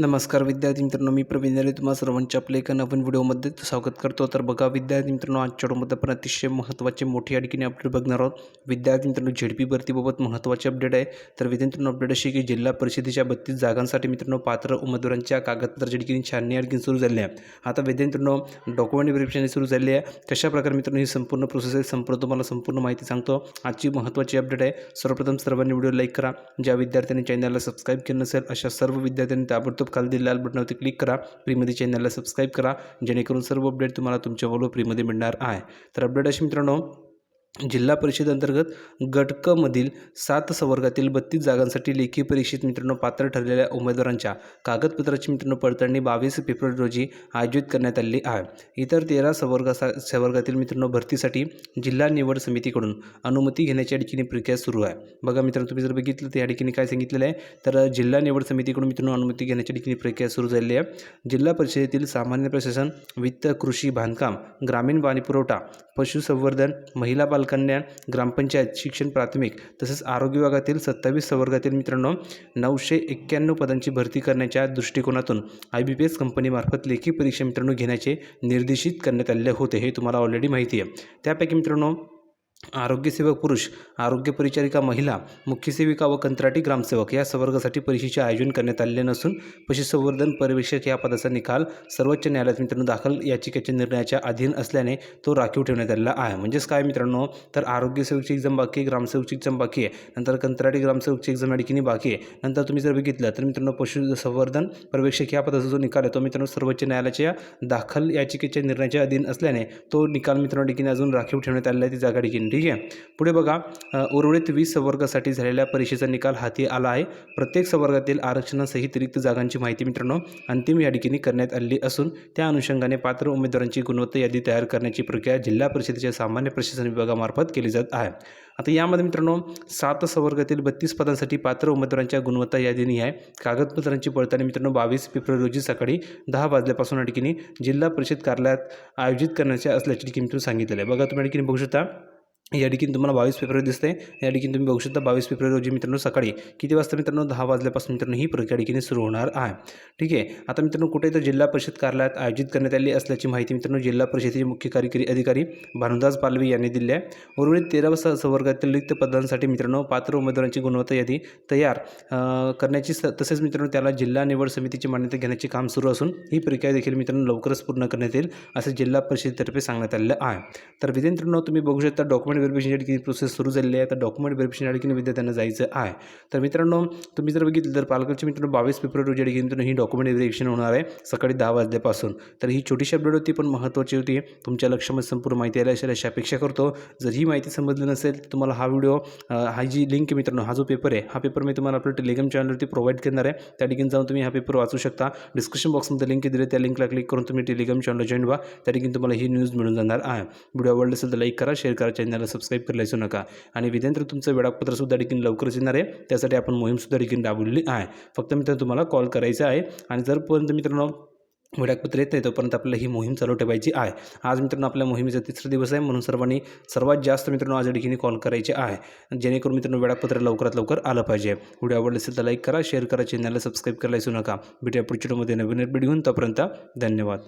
नमस्कार विद्यार्थी मित्रांनो मी प्रवीण नरे तुम्हा सर्वांच्या आपल्या एका नवीन व्हिडिओमध्ये स्वागत करतो. तर बघा विद्यार्थी मित्रांनो आजच्या व्हिडिओमध्ये आपण अतिशय महत्त्वाचे मोठी आणखीन अपडेट बघणार आहोत. विद्यार्थी मित्रांनो झेडपी भरतीबाबत महत्त्वाचे अपडेट आहे. तर विद्यार्थी अपडेट अशी की जिल्हा परिषदेच्या बत्तीस जागांसाठी मित्रांनो पात्र उमेदवारांच्या कागदपत्राची आणखी छाननी आणखी सुरू झाली आहे. आता विद्यार्थी मित्रांनो डॉक्युमेंट व्हेरिफिकेशन सुरू झाली आहे. कशाप्रकारे मित्रांनो ही संपूर्ण प्रोसेस आहे संपूर्ण तुम्हाला संपूर्ण माहिती सांगतो. आजची महत्त्वाची अपडेट आहे. सर्वप्रथम सर्वांनी व्हिडिओ लाईक करा. ज्या विद्यार्थ्यांनी चॅनलला सबस्क्राईब केलं नसेल अशा सर्व विद्यार्थ्यांनी ताबडतोब खाली दिलेल्या लाल बटनावरती क्लिक करा. फ्रीमध्ये चॅनलला सबस्क्राईब करा. जेणेकरून सर्व अपडेट तुम्हाला तुमच्या बरोबर फ्रीमध्ये मिळणार आहे. तर अपडेट अशी मित्रांनो जिल्हा परिषद अंतर्गत गटकमधील सात संवर्गातील बत्तीस जागांसाठी लेखी परीक्षेत मित्रांनो पात्र ठरलेल्या उमेदवारांच्या कागदपत्राची मित्रांनो पडताळणी बावीस फेब्रुवारी रोजी आयोजित करण्यात आली आहे. इतर तेरा संवर्गा संवर्गातील मित्रांनो भरतीसाठी जिल्हा निवड समितीकडून अनुमती घेण्याच्या ठिकाणी प्रक्रिया सुरू आहे. बघा मित्रांनो तुम्ही जर बघितलं तर या ठिकाणी काय सांगितलेलं आहे तर जिल्हा निवड समितीकडून मित्रांनो अनुमती घेण्याच्या ठिकाणी प्रक्रिया सुरू झालेली आहे. जिल्हा परिषदेतील सामान्य प्रशासन वित्त कृषी बांधकाम ग्रामीण पाणीपुरवठा पशुसंवर्धन महिला बालकल्याण ग्रामपंचायत शिक्षण प्राथमिक तसेच आरोग्य विभागातील सत्तावीस संवर्गातील मित्रांनो नऊशे एक्क्याण्णव पदांची भरती करण्याच्या दृष्टिकोनातून आय बी पी एस कंपनीमार्फत लेखी परीक्षा मित्रांनो घेण्याचे निर्देशित करण्यात आलेले होते हे तुम्हाला ऑलरेडी माहिती आहे. त्यापैकी मित्रांनो आरोग्यसेवक पुरुष आरोग्य परिचारिका महिला मुख्य सेविका व कंत्राटी ग्रामसेवक या संवर्गासाठी परीक्षेचे आयोजन करण्यात आलेले नसून पशुसंवर्धन पर्यवेक्षक या पदाचा निकाल सर्वोच्च न्यायालयात मित्रांनो दाखल याचिकेच्या निर्णयाच्या अधीन असल्याने तो राखीव ठेवण्यात आलेला आहे. म्हणजेच काय मित्रांनो? तर आरोग्यसेवकची एक्झाम बाकी आहे ग्रामसेवकची एक्झाम बाकी आहे नंतर कंत्राटी ग्रामसेवकची एक्झाम या ठिकाणी बाकी आहे नंतर तुम्ही जर बघितलं तर मित्रांनो पशुसंवर्धन पर्यवेक्षक या पदाचा जो निकाल आहे तो मित्रांनो सर्वोच्च न्यायालयाच्या दाखल याचिकेच्या निर्णयाच्या अधीन असल्याने तो निकाल मित्रांनो ठिकाणी अजून राखीव ठेवण्यात आलेला आहे. ती जागा ठिकाणी ठीक आहे? पुढे बघा उर्वरित वीस संवर्गासाठी झालेल्या परीक्षेचा निकाल हाती आला आहे. प्रत्येक संवर्गातील आरक्षणासहित रिक्त जागांची माहिती मित्रांनो अंतिम या ठिकाणी करण्यात आलेली असून त्या अनुषंगाने पात्र उमेदवारांची गुणवत्ता यादी तयार करण्याची प्रक्रिया जिल्हा परिषदेच्या सामान्य प्रशासन विभागामार्फत केली जात आहे. आता यामध्ये मित्रांनो सात संवर्गातील बत्तीस पदांसाठी पात्र उमेदवारांच्या गुणवत्ता यादीनी आहे. कागदपत्रांची पडताळणी मित्रांनो बावीस फेब्रुवारी रोजी सकाळी दहा वाजल्यापासून या ठिकाणी जिल्हा परिषद कार्यालयात आयोजित करण्याचे असल्याची ठिकाणी मित्रांनो सांगितलेलं आहे. बघा तुम्ही या ठिकाणी बघू शकता या ठिकाणी तुम्हाला बावीस फेब्रुवारी दिसते या ठिकाणी तुम्ही बघू शकता बावीस फेब्रुवारी रोजी मित्रांनो सकाळी किती वाजता मित्रांनो? दहा वाजल्यापासून मित्रांनो ही प्रक्रिया ठिकाणी सुरू होणार आहे. ठीक आहे. आता मित्रांनो कुठे तर जिल्हा परिषद कार्यालयात आयोजित करण्यात आली असल्याची माहिती मित्रांनो जिल्हा परिषदेचे मुख्य कार्यकारी अधिकारी भानुदास पालवी यांनी दिली आहे. उर्वरित तेरा संवर्गातील रिक्त पदांसाठी मित्रांनो पात्र उमेदवारांची गुणवत्ता यादी तयार करण्याची स तसेच मित्रांनो त्याला जिल्हा निवड समितीची मान्यता घेण्याचे काम सुरू असून ही प्रक्रिया देखील मित्रांनो लवकरच पूर्ण करण्यात येईल असं जिल्हा परिषदेतर्फे सांगण्यात आलेलं आहे. तर मित्रांनो तुम्ही बघू शकता डॉक्युमेंट डॉक्युमेंट व्हेरिफिकेशनसाठी प्रोसेस सुरू झालेली आहे? तर डॉक्युमेंट व्हेरिफिकेशनसाठी या विद्यार्थ्यांना जायचं आहे? तर मित्रांनो तुम्ही जर बघितलं तर पालघरचे मित्रांनो बावीस फेब्रुवारी रोजी या मित्रांनो ही डॉक्युमेंट व्हेरिफिकेशन होणार आहे सकाळी दहा वाजल्यापासून. तर ही छोटीशी अपडेट होती पण महत्त्वाची होती. तुमच्या लक्षामध्ये संपूर्ण माहिती आली असेल अशी अपेक्षा करतो. जर ही माहिती समजली नसेल तर तुम्हाला हा व्हिडिओ हा जी लिंक आहे मित्रांनो हा जो पेपर आहे हा पेपर मी तुम्हाला आपल्या टेलिग्राम चॅनलवरती प्रोव्हाइड करणार आहे. त्या ठिकाणी जाऊन तुम्ही हा पेपर वाचू शकता. डिस्क्रिप्शन बॉक्समध्ये लिंक दिली त्या लिंकला क्लिक करून तुम्ही टेलिग्राम चॅनलला जॉईन व्हा. त्या ठिकाणी तुम्हाला ही न्यूज मिळून जाणार आहे. व्हिडिओ आवडला असेल तर लाईक करा शेअर करा चॅनलला सबस्क्राईब करायला विसरू नका. आणि विद्यार्थी तुमचं वेळापत्रसुद्धा देखील लवकरच येणार आहे. त्यासाठी आपण मोहीमसुद्धा देखील राबवलेली आहे. फक्त मित्रांनो तुम्हाला कॉल करायचा आहे. आणि जरपर्यंत मित्रांनो वेळापत्र येत नाही तोपर्यंत आपल्याला ही मोहीम चालू ठेवायची आहे. आज मित्रांनो आपल्या मोहिमेचा तिसरा दिवस आहे. म्हणून सर्वांनी सर्वात जास्त मित्रांनो आज ठिकाणी कॉल करायचे आहे. जेणेकरून मित्रांनो वेळापत्र लवकरात लवकर आलं पाहिजे. व्हिडिओ आवडला असेल तर लाईक करा शेअर करा चॅनलला सबस्क्राईब करायला विसरू नका. भेटूया पुढच्या व्हिडिओमध्ये नवीन अपडेट घेऊन तोपर्यंत धन्यवाद.